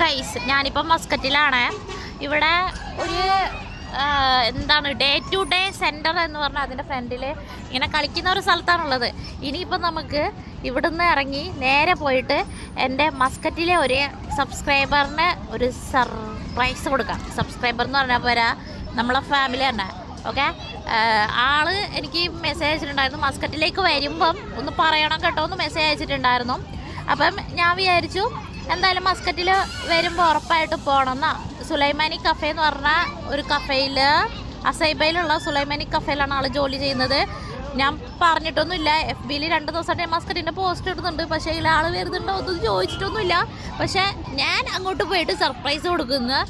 കൈസ് ഞാനിപ്പം മസ്കറ്റിലാണ്. ഇവിടെ ഒരു എന്താണ് ഡേ ടു ഡേ സെന്റർ എന്ന് പറഞ്ഞാൽ അതിന്റെ ഫ്രണ്ടിൽ ഇങ്ങനെ കളിക്കുന്ന ഒരു സ്ഥലത്താണുള്ളത്. ഇനിയിപ്പം നമുക്ക് ഇവിടുന്ന് ഇറങ്ങി നേരെ പോയിട്ട് എന്റെ മസ്കറ്റിലെ ഒരു സബ്സ്ക്രൈബറിന് ഒരു സർപ്രൈസ് കൊടുക്കാം. സബ്സ്ക്രൈബർ എന്ന് പറഞ്ഞാൽ പോരാ നമ്മളെ ഫാമിലി തന്നെ. ഓക്കെ ആൾ എനിക്ക് മെസ്സേജ് അയച്ചിട്ടുണ്ടായിരുന്നു. മസ്കറ്റിലേക്ക് വരുമ്പം ഒന്ന് പറയണം കേട്ടോ എന്ന് മെസ്സേജ് അയച്ചിട്ടുണ്ടായിരുന്നു. അപ്പം ഞാൻ വിചാരിച്ചു എന്തായാലും മസ്കറ്റിൽ വരുമ്പോൾ ഉറപ്പായിട്ട് പോകണം എന്നാ സുലൈമാനി കഫേ എന്ന് പറഞ്ഞ ഒരു കഫേയിൽ അസൈബയിലുള്ള സുലൈമാനി കഫേയിലാണ് ആൾ ജോലി ചെയ്യുന്നത്. ഞാൻ പറഞ്ഞിട്ടൊന്നുമില്ല എഫ് ബിയിൽ രണ്ട് ദിവസമായിട്ട് ഞാൻ മസ്കറ്റിന്റെ പോസ്റ്റ് ഇടുന്നുണ്ട്. പക്ഷേ ഇതിൽ ആൾ വരുന്നുണ്ടോ ഒന്നും ചോദിച്ചിട്ടൊന്നുമില്ല. പക്ഷേ ഞാൻ അങ്ങോട്ട് പോയിട്ട് സർപ്രൈസ് കൊടുക്കുന്നു.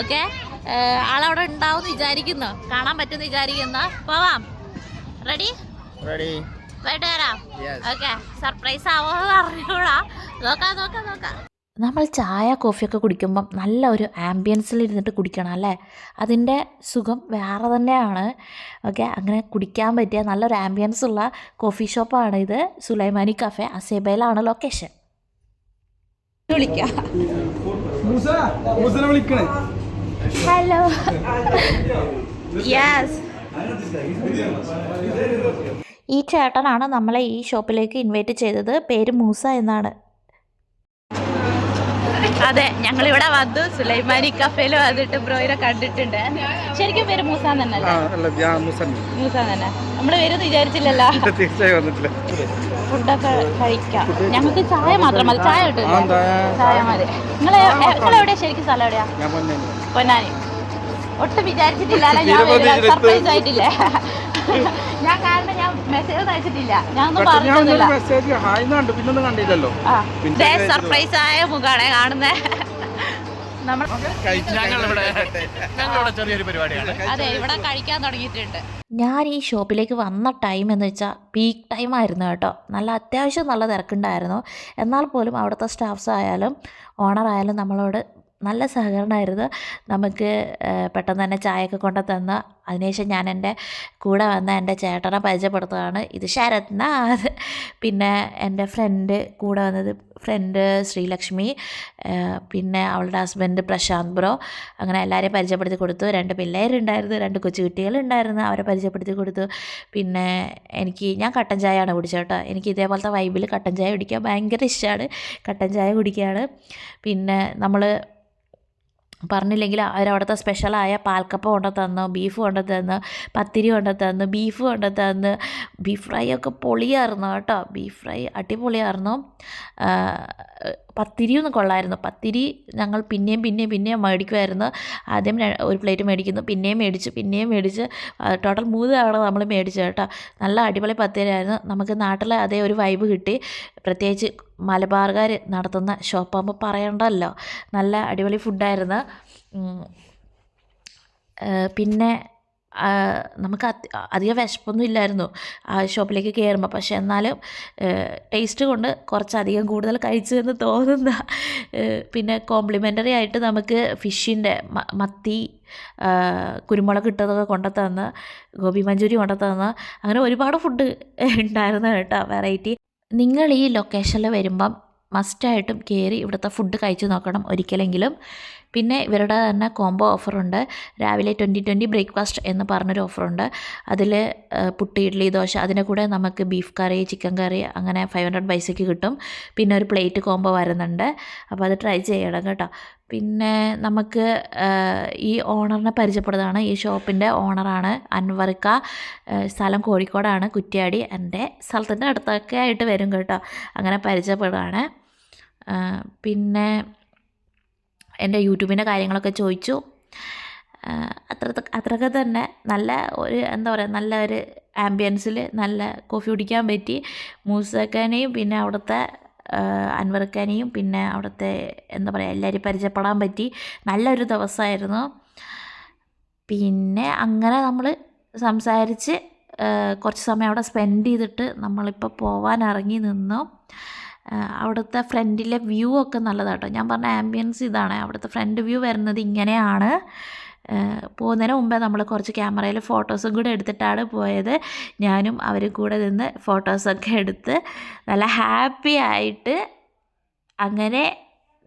ഓക്കെ ആളവിടെ ഉണ്ടാവും വിചാരിക്കുന്നു. കാണാൻ പറ്റുമെന്ന് വിചാരിക്കുന്നു. പോവാം. റെഡി റെഡി പോയിട്ട് വരാം. ഓക്കെ സർപ്രൈസ് ആവോ അറിഞ്ഞൂടാ നോക്കാം നോക്കാം നോക്കാം. നമ്മൾ ചായ കോഫിയൊക്കെ കുടിക്കുമ്പം നല്ല ഒരു ആംബിയൻസിൽ ഇരുന്നിട്ട് കുടിക്കണം അല്ലേ? അതിന്റെ സുഖം വേറെ തന്നെയാണ്. ഓക്കെ അങ്ങനെ കുടിക്കാൻ പറ്റിയ നല്ലൊരു ആംബിയൻസ് ഉള്ള കോഫി ഷോപ്പാണ് ഇത്. സുലൈമാനി കഫേ അസേബയിലാണ് ലൊക്കേഷൻ ഹലോ യെസ് ഈ ചേട്ടനാണ് നമ്മളെ ഈ ഷോപ്പിലേക്ക് ഇൻവൈറ്റ് ചെയ്തത്. പേര് മൂസ എന്നാണ്. അതെ ഞങ്ങൾ ഞങ്ങളിവിടെ വന്നു. സുലൈമാനി കഫേയിൽ വന്നിട്ട് ബ്രോയിനെ കണ്ടിട്ടുണ്ട്. ശരിക്കും പേര് മൂസ ആ തന്നെയല്ലേ അല്ല ഞാൻ മൂസൻ മൂസ തന്നെ. നമ്മൾ വരുമെന്ന് വിചാരിച്ചില്ലല്ലോ. ഫുഡൊക്കെ കഴിക്കാം. ഞങ്ങൾക്ക് ചായ മാത്രം മതി. ചായ കിട്ടും? ചായ മതി. നിങ്ങൾ നിങ്ങൾ എവിടെയാ ശരിക്കും സ്ഥലം എവിടെയാ? പൊന്നാനി. ഒട്ടും വിചാരിച്ചിട്ടില്ല സർപ്രൈസ് ആയിട്ടില്ല? ഞാൻ കാരണം ഞാൻ മെസ്സേജ് അയച്ചിട്ടില്ല. ഞാൻ ഒന്നും പറഞ്ഞിട്ടില്ല സർപ്രൈസ് ആയ മുഖാണേ കാണുന്നേ. അതെ ഇവിടെ കഴിക്കാൻ തുടങ്ങിയിട്ടുണ്ട്. ഞാൻ ഈ ഷോപ്പിലേക്ക് വന്ന ടൈം എന്ന് വെച്ചാൽ പീക്ക് ടൈം ആയിരുന്നു കേട്ടോ. നല്ല അത്യാവശ്യം നല്ല തിരക്കുണ്ടായിരുന്നു. എന്നാൽ പോലും അവിടുത്തെ സ്റ്റാഫ്സ് ആയാലും ഓണർ ആയാലും നമ്മളോട് നല്ല സഹകരണമായിരുന്നു. നമുക്ക് പെട്ടെന്ന് തന്നെ ചായയൊക്കെ കൊണ്ട് തന്ന്. അതിനുശേഷം ഞാൻ എന്റെ കൂടെ വന്ന എന്റെ ചേട്ടനെ പരിചയപ്പെടുത്തുകയാണ്. ഇത് ശരത്നാഥ്. പിന്നെ എന്റെ ഫ്രണ്ട് കൂടെ വന്നത് ഫ്രണ്ട് ശ്രീലക്ഷ്മി പിന്നെ അവളുടെ ഹസ്ബൻഡ് പ്രശാന്ത് ബ്രോ. അങ്ങനെ എല്ലാവരെയും പരിചയപ്പെടുത്തി കൊടുത്തു. രണ്ട് പിള്ളേരുണ്ടായിരുന്നു രണ്ട് കൊച്ചുകുട്ടികളുണ്ടായിരുന്നു അവരെ പരിചയപ്പെടുത്തി കൊടുത്തു. പിന്നെ എനിക്ക് ഞാൻ കട്ടൻ ചായയാണ് കുടിച്ചത് കേട്ടോ. എനിക്ക് ഇതേപോലത്തെ വൈബിൽ കട്ടൻ ചായ കുടിക്കാൻ ഭയങ്കര ഇഷ്ടമാണ്. കട്ടൻ ചായ കുടിക്കുകയാണ്. പിന്നെ നമ്മൾ പറഞ്ഞില്ലെങ്കിൽ അവരവിടുത്തെ സ്പെഷ്യലായ പാൽക്കപ്പ കൊണ്ടു തന്നു ബീഫ് കൊണ്ടു തന്നു പത്തിരി കൊണ്ടു തന്നു ബീഫ് കൊണ്ടു തന്നു ബീഫ് ഫ്രൈ ഒക്കെ പൊളിയായിരുന്നു കേട്ടോ. ബീഫ് ഫ്രൈ അടിപൊളിയായിരുന്നു. ആ, പത്തിരിയൊന്നും കൊള്ളായിരുന്നു. പത്തിരി ഞങ്ങൾ പിന്നെയും പിന്നെയും പിന്നെയും മേടിക്കുമായിരുന്നു ആദ്യം ഒരു പ്ലേറ്റ് മേടിക്കുന്നു. പിന്നെയും മേടിച്ചു പിന്നെയും മേടിച്ച്. ടോട്ടൽ മൂന്ന് തവണ നമ്മൾ മേടിച്ചു കേട്ടോ. നല്ല അടിപൊളി പത്തിരിയായിരുന്നു. നമുക്ക് നാട്ടിലെ അതേ ഒരു വൈബ് കിട്ടി. പ്രത്യേകിച്ച് മലബാർകാർ നടത്തുന്ന ഷോപ്പാകുമ്പോൾ പറയണ്ടല്ലോ. നല്ല അടിപൊളി ഫുഡായിരുന്നു. പിന്നെ നമുക്ക് അധികം വിശപ്പൊന്നും ഇല്ലായിരുന്നു ആ ഷോപ്പിലേക്ക് കയറുമ്പോൾ പക്ഷേ എന്നാലും ടേസ്റ്റ് കൊണ്ട് കുറച്ചധികം കൂടുതൽ കഴിച്ചു എന്ന് തോന്നുന്ന പിന്നെ കോംപ്ലിമെന്ററി ആയിട്ട് നമുക്ക് ഫിഷിന്റെ മത്തി കുരുമുളക് ഇട്ടതൊക്കെ കൊണ്ടുത്തന്ന് ഗോപി മഞ്ചൂരി കൊണ്ടുത്തന്ന് അങ്ങനെ ഒരുപാട് ഫുഡ് ഉണ്ടായിരുന്നു കേട്ടോ വെറൈറ്റി നിങ്ങൾ ഈ ലൊക്കേഷനിൽ വരുമ്പം മസ്റ്റായിട്ടും കയറി ഇവിടുത്തെ ഫുഡ് കഴിച്ചു നോക്കണം ഒരിക്കലെങ്കിലും. പിന്നെ ഇവരുടെ തന്നെ കോംബോ ഓഫറുണ്ട് രാവിലെ ട്വന്റി ട്വന്റി ബ്രേക്ക്ഫാസ്റ്റ് എന്ന് പറഞ്ഞൊരു ഓഫറുണ്ട് അതിൽ പുട്ടി ഇഡ്ഡലി ദോശ അതിന്റെ കൂടെ നമുക്ക് ബീഫ് കറി ചിക്കൻ കറി അങ്ങനെ ഫൈവ് ഹൺഡ്രഡ് പൈസയ്ക്ക് കിട്ടും. പിന്നെ ഒരു പ്ലേറ്റ് കോംബോ വരുന്നുണ്ട്. അപ്പോൾ അത് ട്രൈ ചെയ്യണം കേട്ടോ. പിന്നെ നമുക്ക് ഈ ഓണറിനെ പരിചയപ്പെടുന്നതാണ്. ഈ ഷോപ്പിന്റെ ഓണറാണ് അൻവർക്ക സ്ഥലം കോഴിക്കോടാണ് കുറ്റ്യാടി. എന്റെ സ്ഥലത്തിന്റെ അടുത്തൊക്കെ ആയിട്ട് വരും കേട്ടോ. അങ്ങനെ പരിചയപ്പെടുകയാണ് പിന്നെ എന്റെ യൂട്യൂബിന്റെ കാര്യങ്ങളൊക്കെ ചോദിച്ചു. അത്ര അത്രയൊക്കെ തന്നെ നല്ല ഒരു എന്താ പറയുക നല്ല ഒരു ആംബിയൻസിൽ നല്ല കോഫി കുടിക്കാൻ പറ്റി. മൂസക്കാനെയും പിന്നെ അവിടുത്തെ അൻവർക്കാനെയും പിന്നെ അവിടുത്തെ എന്താ പറയുക എല്ലാവരെയും പരിചയപ്പെടാൻ പറ്റി. നല്ലൊരു ദിവസമായിരുന്നു പിന്നെ അങ്ങനെ നമ്മൾ സംസാരിച്ച് കുറച്ച് സമയം അവിടെ സ്പെൻഡ് ചെയ്തിട്ട് നമ്മളിപ്പോൾ പോകാൻ ഇറങ്ങി നിന്നു. അവിടുത്തെ ഫ്രണ്ടിലെ വ്യൂ ഒക്കെ നല്ലതാട്ടോ. ഞാൻ പറഞ്ഞ ആംബിയൻസ് ഇതാണ്. അവിടുത്തെ ഫ്രണ്ട് വ്യൂ വരുന്നത് ഇങ്ങനെയാണ്. പോകുന്നതിന് മുമ്പേ നമ്മൾ കുറച്ച് ക്യാമറയിൽ ഫോട്ടോസും കൂടെ എടുത്തിട്ടാണ് പോയത്. ഞാനും അവരും കൂടെ നിന്ന് ഫോട്ടോസൊക്കെ എടുത്ത് നല്ല ഹാപ്പി ആയിട്ട് അങ്ങനെ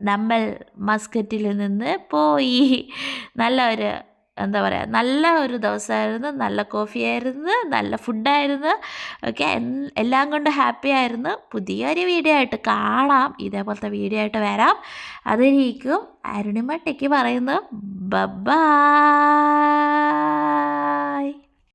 നമ്മൾ മസ്കറ്റിൽ നിന്ന് പോയി. നല്ല ഒരു എന്താ പറയുക നല്ല ഒരു ദിവസമായിരുന്നു നല്ല കോഫി ആയിരുന്നു നല്ല ഫുഡായിരുന്നു ഓക്കെ എല്ലാം കൊണ്ട് ഹാപ്പി ആയിരുന്നു. പുതിയൊരു വീഡിയോ ആയിട്ട് കാണാം ഇതേപോലത്തെ വീഡിയോ ആയിട്ട് വരാം. അതിരിക്കും അരുണിമ ടെക്കി പറയുന്നു ബബാ.